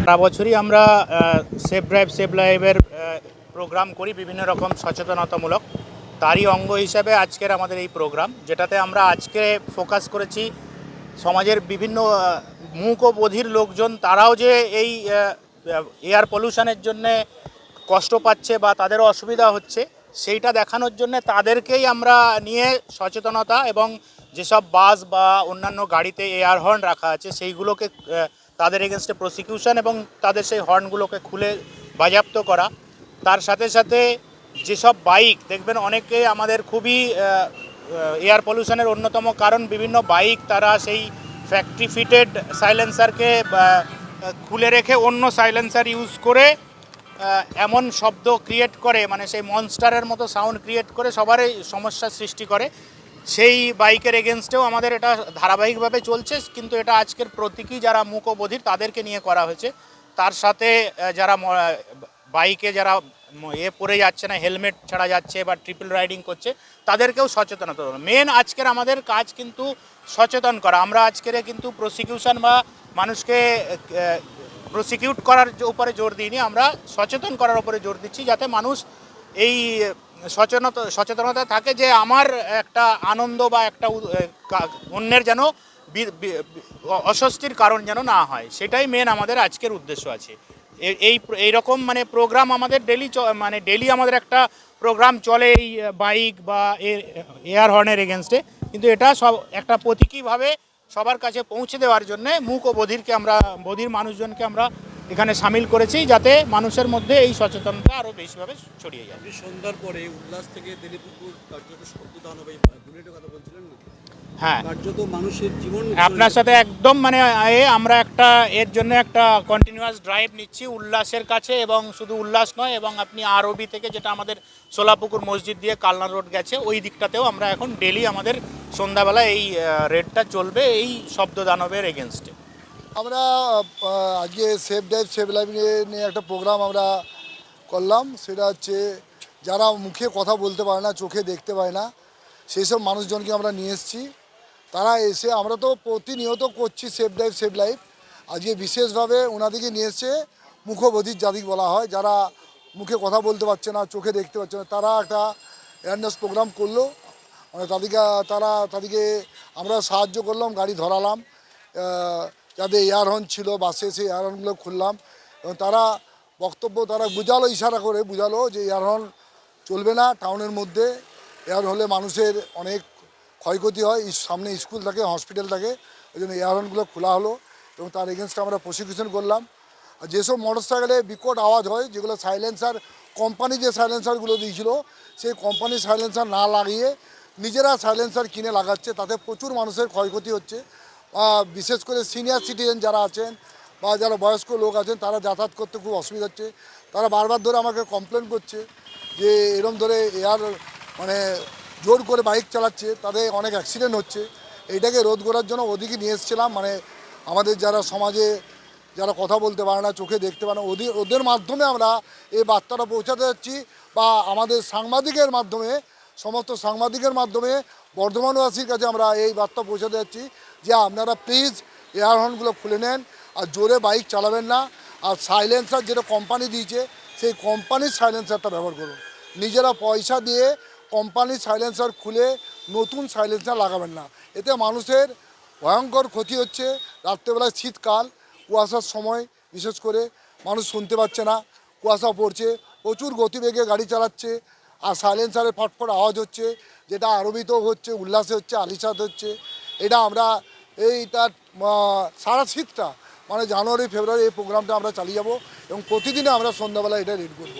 সারা বছরই আমরা safe drive save লাইভের প্রোগ্রাম করি বিভিন্ন রকম সচেতনতামূলক। তারই অঙ্গ হিসাবে আজকের আমাদের এই প্রোগ্রাম যেটাতে আমরা আজকে ফোকাস করেছি সমাজের বিভিন্ন মূক ও বধির লোকজন, তারাও যে এই এয়ার পলিউশনের জন্যে কষ্ট পাচ্ছে বা তাদেরও অসুবিধা হচ্ছে, সেইটা দেখানোর জন্য তাদেরকেই আমরা নিয়ে সচেতনতা এবং যেসব বাস বা অন্যান্য গাড়িতে এয়ার হর্ন রাখা আছে, সেইগুলোকে তাদের এগেনস্টে প্রসিকিউশন এবং তাদের সেই হর্নগুলোকে খুলে বাজেয়াপ্ত করা। তার সাথে সাথে যেসব বাইক দেখবেন অনেকে আমাদের খুবই এয়ার পলিউশনের অন্যতম কারণ, বিভিন্ন বাইক তারা সেই ফ্যাক্টরি ফিটেড সাইলেন্সারকে খুলে রেখে অন্য সাইলেন্সার ইউজ করে এমন শব্দ ক্রিয়েট করে মানে সেই মনস্টারের মতো সাউন্ড ক্রিয়েট করে সবারই সমস্যার সৃষ্টি করে। সেই বাইকের এগেনস্টেও আমাদের এটা ধারাবাহিকভাবে চলছে, কিন্তু এটা আজকের প্রতীকী যারা মুখবধির তাদেরকে নিয়ে করা হয়েছে। তার সাথে যারা বাইকে যারা এ পরে যাচ্ছে না, হেলমেট ছাড়া যাচ্ছে বা ট্রিপল রাইডিং করছে, তাদেরকেও সচেতনতা মেন আজকের আমাদের কাজ কিন্তু সচেতন করা। আমরা আজকের কিন্তু প্রসিকিউশন বা মানুষকে প্রসিকিউট করার উপরে জোর দিইনি, আমরা সচেতন করার উপরে জোর দিচ্ছি যাতে মানুষ এই সচেতনতা সচেতনতা থাকে যে আমার একটা আনন্দ বা একটা অন্যের যেন অস্বস্তির কারণ যেন না হয়, সেটাই মেন আমাদের আজকের উদ্দেশ্য আছে। এই এই রকম মানে প্রোগ্রাম আমাদের ডেলি মানে ডেলি আমাদের একটা প্রোগ্রাম চলে এই বাইক বা এয়ার হর্নের এগেনস্টে কিন্তু এটা সব, একটা প্রতীকীভাবে সবার কাছে পৌঁছে দেওয়ার জন্য মুখ ও বধিরকে আমরা, বধির মানুষজনকে আমরা এখানে সামিল করেছি যাতে মানুষের মধ্যে এই সচেতনতা আরও বেশিভাবে ছড়িয়ে যায়। সন্ধ্যার পরে উল্লাস থেকে তেলিপুকুর কার্যত শব্দদান হবে বুলেটের কথা বলছিলেন না হ্যাঁ। কার্যত মানুষের জীবন আপনার সাথে একদম মানে এ আমরা একটা এর জন্য একটা কন্টিনিউয়াস ড্রাইভ নিচ্ছি উল্লাসের কাছে এবং শুধু উল্লাস নয় এবং আপনি আরবি থেকে যেটা আমাদের সোলাপুকুর মসজিদ দিয়ে কালনা রোড গেছে ওই দিকটাতেও আমরা এখন ডেলি আমাদের সন্ধ্যাবেলা এই রেডটা চলবে এই শব্দ দানবের এগেনস্টে আমরা আজকে সেফ ড্রাইভ সেফ লাইফ নিয়ে একটা প্রোগ্রাম আমরা করলাম। সেটা হচ্ছে যারা মুখে কথা বলতে পারে না, চোখে দেখতে পায় না, সেই সব মানুষজনকে আমরা নিয়ে এসেছি। তারা এসে, আমরা তো প্রতিনিয়ত করছি সেফ ড্রাইভ সেফ লাইফ আজকে বিশেষভাবে ওনাদেরকে নিয়ে এসছে মুখবধির জাতি বলা হয়। যারা মুখে কথা বলতে পারছে না, চোখে দেখতে পাচ্ছে না, তারা একটা অ্যাওয়ারনেস প্রোগ্রাম করল। তাদেরকে, তারা তাদেরকে, আমরা সাহায্য করলাম, গাড়ি ধরালাম। যাদের এয়ার হর্ন ছিল বাসে সেই এয়ার হর্নগুলো খুললাম। এবং তারা বক্তব্য, তারা বুঝালো, ইশারা করে বুঝালো যে এয়ার হর্ন চলবে না টাউনের মধ্যে। এয়ার হলে মানুষের অনেক ক্ষয়ক্ষতি হয় সামনে স্কুল থাকে হসপিটাল থাকে। ওই জন্য এয়ার হর্নগুলো খোলা হলো এবং তার এগেনস্টে আমরা প্রসিকিউশন করলাম। আর যেসব মোটর সাইকেলে বিকট আওয়াজ হয়, যেগুলো সাইলেন্সার কোম্পানি যে সাইলেন্সারগুলো দিয়েছিল, সেই কোম্পানি সাইলেন্সার না লাগিয়ে নিজেরা সাইলেন্সার কিনে লাগাচ্ছে, তাতে প্রচুর মানুষের ক্ষয়ক্ষতি হচ্ছে। বিশেষ করে সিনিয়র সিটিজেন যারা আছেন বা যারা বয়স্ক লোক আছেন, তারা যাতায়াত করতে খুব অসুবিধা হচ্ছে। তারা বারবার ধরে আমাকে কমপ্লেন করছে যে এরম ধরে এয়ার মানে জোর করে বাইক চালাচ্ছে তাদের অনেক অ্যাক্সিডেন্ট হচ্ছে। এইটাকে রোধ করার জন্য ওদিকে নিয়ে এসেছিলাম। মানে আমাদের যারা সমাজে যারা কথা বলতে পারে না, চোখে দেখতে পারে না ওদের ওদের মাধ্যমে আমরা এই বার্তাটা পৌঁছাতে যাচ্ছি বা আমাদের সাংবাদিকের মাধ্যমে, সমস্ত সাংবাদিকের মাধ্যমে বর্ধমানবাসীর কাছে আমরা এই বার্তা পৌঁছাতে যাচ্ছি। যে আপনারা প্লিজ এয়ার হর্নগুলো খুলে নেন আর জোরে বাইক চালাবেন না। আর সাইলেন্সার যেটা কোম্পানি দিয়েছে, সেই কোম্পানির সাইলেন্সারটা ব্যবহার করুন। নিজেরা পয়সা দিয়ে কোম্পানির সাইলেন্সার খুলে নতুন সাইলেন্সার লাগাবেন না। এতে মানুষের ভয়ঙ্কর ক্ষতি হচ্ছে। রাত্রেবেলায় শীতকাল, কুয়াশার সময় বিশেষ করে মানুষ শুনতে পাচ্ছে না। কুয়াশা পড়ছে, প্রচুর গতিবেগে গাড়ি চালাচ্ছে আর সাইলেন্সারের ফটফট আওয়াজ হচ্ছে, যেটা আরবিতেও হচ্ছে, উল্লাসে হচ্ছে আলিশাদ হচ্ছে। এটা আমরা এইটা সারা শীতটা মানে জানুয়ারি, ফেব্রুয়ারি এই প্রোগ্রামটা আমরা চালিয়ে যাব এবং প্রতিদিনে আমরা সন্ধ্যাবেলা এটা রেড করব।